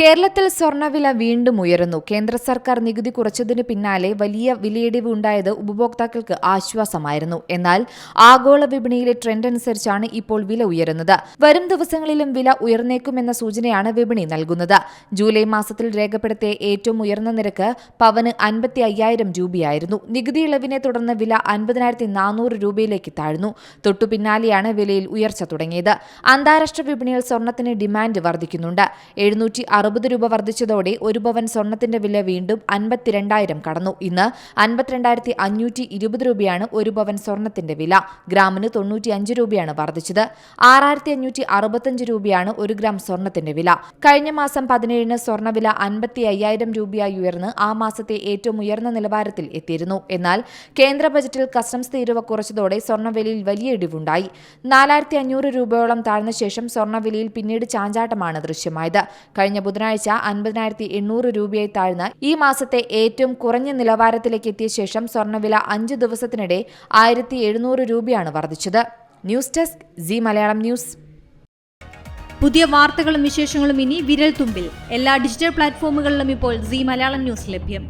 കേരളത്തിൽ സ്വർണവില വീണ്ടും ഉയരുന്നു. കേന്ദ്ര സർക്കാർ നികുതി കുറച്ചതിന് പിന്നാലെ വലിയ വിലയിടിവ് ഉണ്ടായത് ഉപഭോക്താക്കൾക്ക് ആശ്വാസമായിരുന്നു. എന്നാൽ ആഗോള വിപണിയിലെ ട്രെൻഡ് അനുസരിച്ചാണ് ഇപ്പോൾ വില ഉയരുന്നത്. വരും ദിവസങ്ങളിലും വില ഉയർന്നേക്കുമെന്ന സൂചനയാണ് വിപണി നൽകുന്നത്. ജൂലൈ മാസത്തിൽ രേഖപ്പെടുത്തിയ ഏറ്റവും ഉയർന്ന നിരക്ക് പവന് അൻപത്തി അയ്യായിരം രൂപയായിരുന്നു. നികുതി ഇളവിനെ തുടർന്ന് വില അൻപതിനായിരത്തി നാനൂറ് രൂപയിലേക്ക് താഴ്ന്നു. തൊട്ടു പിന്നാലെയാണ് വിലയിൽ ഉയർച്ച തുടങ്ങിയത്. അന്താരാഷ്ട്ര വിപണിയിൽ സ്വർണത്തിന് ഡിമാൻഡ് വർദ്ധിക്കുന്നുണ്ട്. എഴുന്നൂറ്റി അറുപത് രൂപ വർദ്ധിച്ചതോടെ ഒരു പവൻ സ്വർണത്തിന്റെ വില വീണ്ടും അൻപത്തിരണ്ടായിരം കടന്നു. ഇന്ന് അൻപത്തിരണ്ടായിരത്തി അഞ്ഞൂറ്റി ഇരുപത് രൂപയാണ് ഒരു പവൻ സ്വർണത്തിന്റെ വില. ഗ്രാമിന് തൊണ്ണൂറ്റി അഞ്ച് രൂപയാണ് വർദ്ധിച്ചത്. ആറായിരത്തി അഞ്ഞൂറ്റി അറുപത്തഞ്ച് രൂപയാണ് ഒരു ഗ്രാം സ്വർണത്തിന്റെ വില. കഴിഞ്ഞ മാസം പതിനേഴിന് സ്വർണവില അൻപത്തി അയ്യായിരം രൂപയായി ഉയർന്ന് ആ മാസത്തെ ഏറ്റവും ഉയർന്ന നിലവാരത്തിൽ എത്തിയിരുന്നു. എന്നാൽ കേന്ദ്ര ബജറ്റിൽ കസ്റ്റംസ് തീരുവ കുറച്ചതോടെ സ്വർണവിലയിൽ വലിയ ഇടിവുണ്ടായി. നാലായിരത്തി അഞ്ഞൂറ് രൂപയോളം താഴ്ന്ന ശേഷം സ്വർണവിലയിൽ പിന്നീട് ചാഞ്ചാട്ടമാണ് ദൃശ്യമായത്. കഴിഞ്ഞ ബുധനാഴ്ച അൻപതിനായിരത്തി എണ്ണൂറ് രൂപയായി താഴ്ന്ന് ഈ മാസത്തെ ഏറ്റവും കുറഞ്ഞ നിലവാരത്തിലേക്ക് എത്തിയ ശേഷം സ്വർണവില അഞ്ച് ദിവസത്തിനിടെ ആയിരത്തി എഴുന്നൂറ് രൂപയാണ് വർദ്ധിച്ചത്. News desk Zee Malayalam news. പുതിയ വാർത്തകളും വിശേഷങ്ങളും ഇനി വിരൽ തുമ്പിൽ. എല്ലാ ഡിജിറ്റൽ പ്ലാറ്റ്ഫോമുകളിലും ഇപ്പോൾ സി മലയാളം ന്യൂസ് ലഭ്യം.